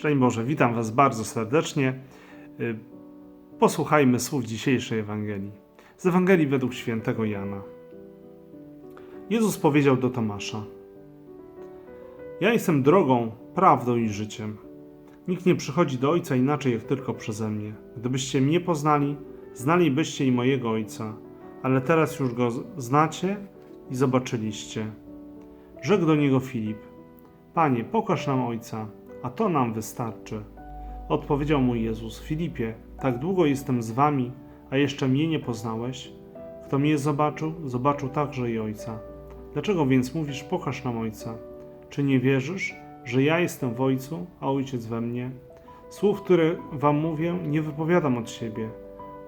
Szczęść Boże, witam Was bardzo serdecznie. Y, Posłuchajmy słów dzisiejszej Ewangelii. Z Ewangelii według świętego Jana. Jezus powiedział do Tomasza: Ja jestem drogą, prawdą i życiem. Nikt nie przychodzi do Ojca inaczej jak tylko przeze mnie. Gdybyście mnie poznali, znalibyście i mojego Ojca, ale teraz już go znacie i zobaczyliście. Rzekł do niego Filip: Panie, pokaż nam Ojca, a to nam wystarczy. Odpowiedział mu Jezus: Filipie, tak długo jestem z wami, a jeszcze mnie nie poznałeś? Kto mnie zobaczył, zobaczył także i Ojca. Dlaczego więc mówisz: Pokaż nam Ojca? Czy nie wierzysz, że ja jestem w Ojcu, a Ojciec we mnie? Słów, które wam mówię, nie wypowiadam od siebie.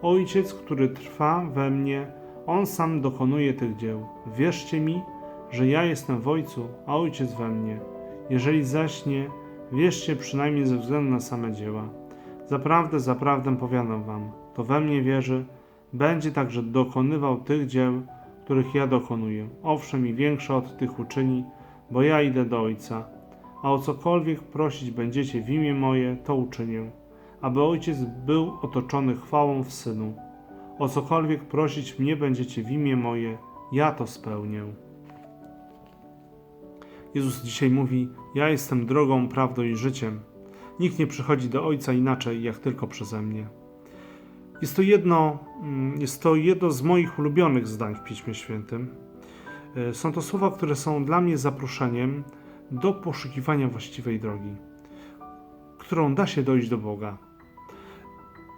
Ojciec, który trwa we mnie, on sam dokonuje tych dzieł. Wierzcie mi, że ja jestem w Ojcu, a Ojciec we mnie. Jeżeli zaś nie, wierzcie przynajmniej ze względu na same dzieła. Zaprawdę, zaprawdę powiadam wam, kto we mnie wierzy, będzie także dokonywał tych dzieł, których ja dokonuję. Owszem, i większe od tych uczyni, bo ja idę do Ojca. A o cokolwiek prosić będziecie w imię moje, to uczynię, aby Ojciec był otoczony chwałą w Synu. O cokolwiek prosić mnie będziecie w imię moje, ja to spełnię. Jezus dzisiaj mówi: Ja jestem drogą, prawdą i życiem. Nikt nie przychodzi do Ojca inaczej, jak tylko przeze mnie. Jest to jedno, mm, jest to jedno z moich ulubionych zdań w Piśmie Świętym. E, Są to słowa, które są dla mnie zaproszeniem do poszukiwania właściwej drogi, którą da się dojść do Boga,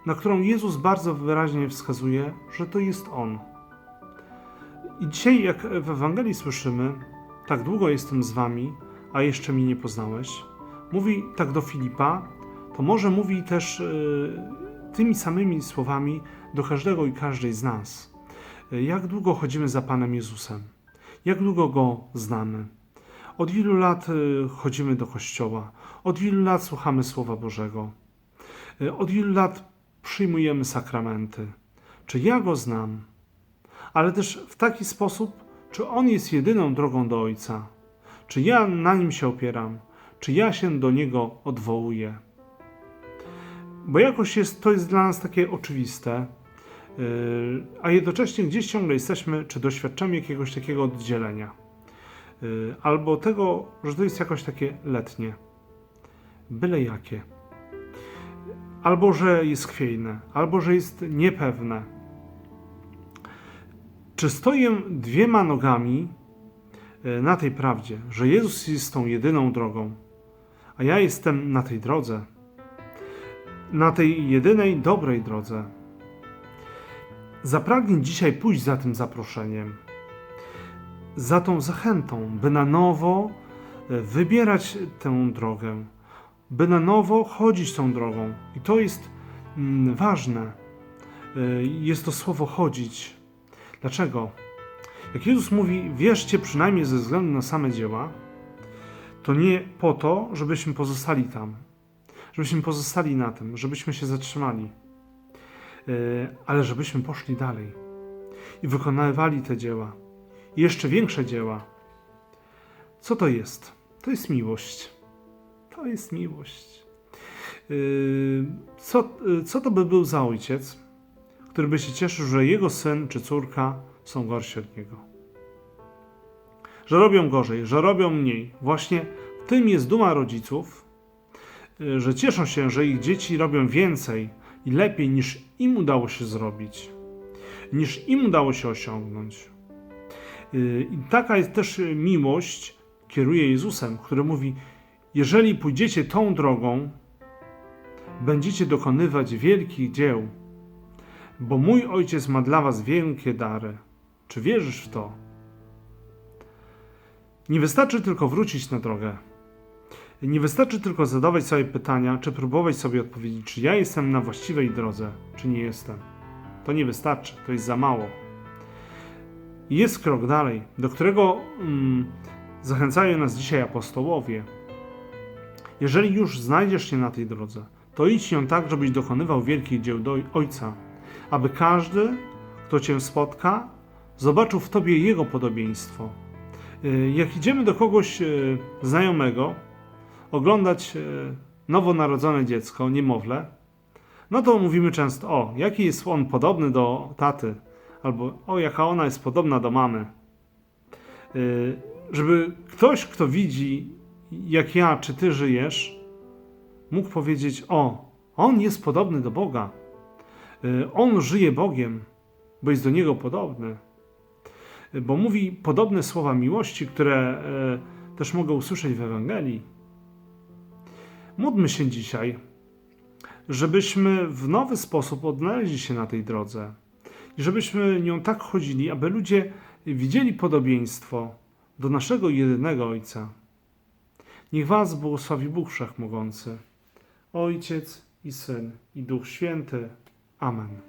na którą Jezus bardzo wyraźnie wskazuje, że to jest On. I dzisiaj, jak w Ewangelii słyszymy, tak długo jestem z wami, a jeszcze mnie nie poznałeś. Mówi tak do Filipa, to może mówi też y, tymi samymi słowami do każdego i każdej z nas. Y, Jak długo chodzimy za Panem Jezusem? Jak długo Go znamy? Od ilu lat y, chodzimy do kościoła? Od ilu lat słuchamy Słowa Bożego? Od ilu lat przyjmujemy sakramenty? Czy ja Go znam? Ale też w taki sposób, czy On jest jedyną drogą do Ojca? Czy ja na Nim się opieram? Czy ja się do Niego odwołuję? Bo jakoś jest, to jest dla nas takie oczywiste, yy, a jednocześnie gdzieś ciągle jesteśmy, czy doświadczamy jakiegoś takiego oddzielenia. Yy, Albo tego, że to jest jakoś takie letnie. Byle jakie. Albo że jest chwiejne, albo że jest niepewne. Czy stoję dwiema nogami e, na tej prawdzie, że Jezus jest tą jedyną drogą, a ja jestem na tej drodze, na tej jedynej dobrej drodze? Zapragnij dzisiaj pójść za tym zaproszeniem, za tą zachętą, by na nowo e, wybierać tę drogę, by na nowo chodzić tą drogą. I to jest mm, ważne. E, Jest to słowo chodzić. Dlaczego? Jak Jezus mówi, wierzcie przynajmniej ze względu na same dzieła, to nie po to, żebyśmy pozostali tam, żebyśmy pozostali na tym, żebyśmy się zatrzymali, Yy, ale żebyśmy poszli dalej i wykonywali te dzieła, jeszcze większe dzieła. Co to jest? To jest miłość. To jest miłość. Yy, Co, yy, co to by był za ojciec, który by się cieszył, że jego syn czy córka są gorsi od niego. Że robią gorzej, że robią mniej. Właśnie w tym jest duma rodziców, y, że cieszą się, że ich dzieci robią więcej i lepiej niż im udało się zrobić, niż im udało się osiągnąć. Y, I taka jest też miłość, kieruje Jezusem, który mówi: Jeżeli pójdziecie tą drogą, będziecie dokonywać wielkich dzieł bo mój ojciec ma dla was wielkie dary. Czy wierzysz w to? Nie wystarczy tylko wrócić na drogę. Nie wystarczy tylko zadawać sobie pytania, czy próbować sobie odpowiedzieć, czy ja jestem na właściwej drodze, czy nie jestem. To nie wystarczy, to jest za mało. Jest krok dalej, do którego mm, zachęcają nas dzisiaj apostołowie. Jeżeli już znajdziesz się na tej drodze, to idź ją tak, żebyś dokonywał wielkich dzieł do Ojca, aby każdy, kto Cię spotka, zobaczył w Tobie Jego podobieństwo. Y, Jak idziemy do kogoś y, znajomego, oglądać y, nowonarodzone dziecko, niemowlę, no to mówimy często, o, jaki jest on podobny do taty, albo o, jaka ona jest podobna do mamy. Żeby ktoś, kto widzi, jak ja czy ty żyjesz, mógł powiedzieć: O, on jest podobny do Boga. Y, On żyje Bogiem, bo jest do niego podobny. Bo mówi podobne słowa miłości, które y, też mogę usłyszeć w Ewangelii. Módlmy się dzisiaj, żebyśmy w nowy sposób odnaleźli się na tej drodze i żebyśmy nią tak chodzili, aby ludzie widzieli podobieństwo do naszego jedynego Ojca. Niech Was błogosławi Bóg Wszechmogący, Ojciec i Syn i Duch Święty. Amen.